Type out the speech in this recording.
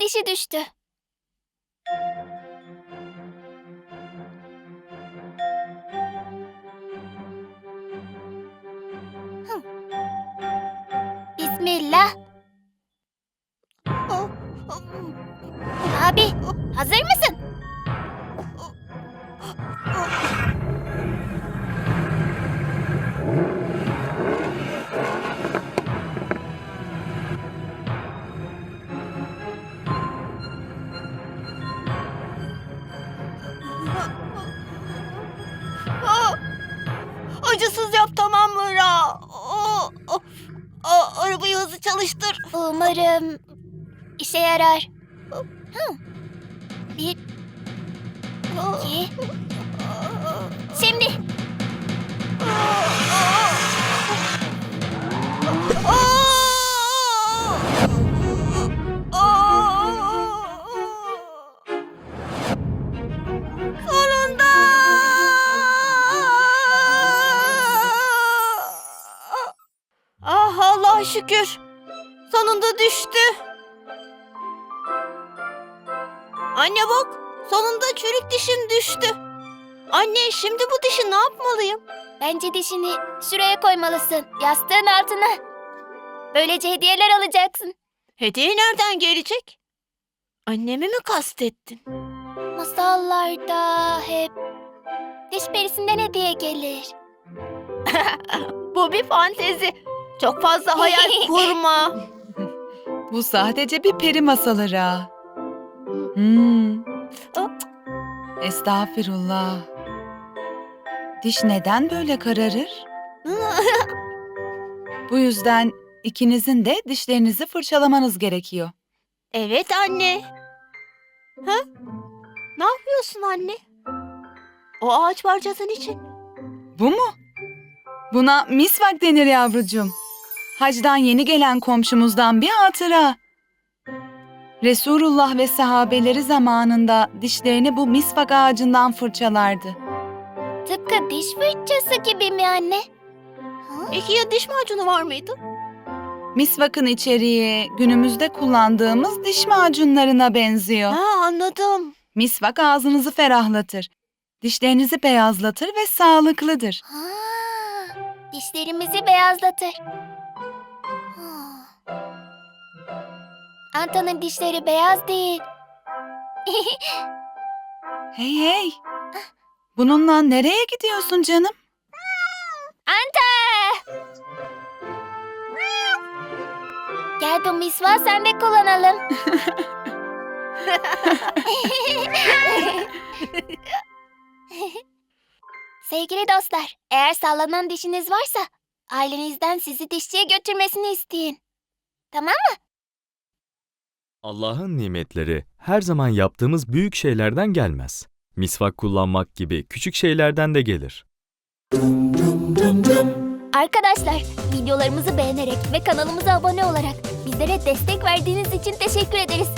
dişi düştü. Hı. Bismillah. Abi, hazır mısın? Acısız yap tamam mı Ra? Aa, aa, aa, arabayı hızlı çalıştır. Umarım işe yarar. Bir, iki. Şimdi. Şükür. Sonunda düştü. Anne bak, sonunda çürük dişim düştü. Anne şimdi bu dişi ne yapmalıyım? Bence dişini şuraya koymalısın. Yastığın altına. Böylece hediyeler alacaksın. Hediye nereden gelecek? Annemi mi kastettin? Masallarda hep diş perisinden hediye gelir. Bu bir fantezi. Çok fazla hayal kurma. Bu sadece bir peri masalı Ra. Hmm. Estağfirullah. Diş neden böyle kararır? Bu yüzden ikinizin de dişlerinizi fırçalamanız gerekiyor. evet anne. Ha? Ne yapıyorsun anne? O ağaç parçasının için. Bu mu? Buna misvak denir yavrucuğum. Hacdan yeni gelen komşumuzdan bir hatıra. Resulullah ve sahabeleri zamanında dişlerini bu misvak ağacından fırçalardı. Tıpkı diş fırçası gibi mi anne? Peki ya diş macunu var mıydı? Misvakın içeriği günümüzde kullandığımız diş macunlarına benziyor. Ha anladım. Misvak ağzınızı ferahlatır. Dişlerinizi beyazlatır ve sağlıklıdır. Ha, dişlerimizi beyazlatır. Anta'nın dişleri beyaz değil. Hey hey! Bununla nereye gidiyorsun canım? Anta! Gel bu misvağı sen de kullanalım. Sevgili dostlar, eğer sallanan dişiniz varsa ailenizden sizi dişçiye götürmesini isteyin. Tamam mı? Allah'ın nimetleri her zaman yaptığımız büyük şeylerden gelmez. Misvak kullanmak gibi küçük şeylerden de gelir. Arkadaşlar, videolarımızı beğenerek ve kanalımıza abone olarak bizlere destek verdiğiniz için teşekkür ederiz.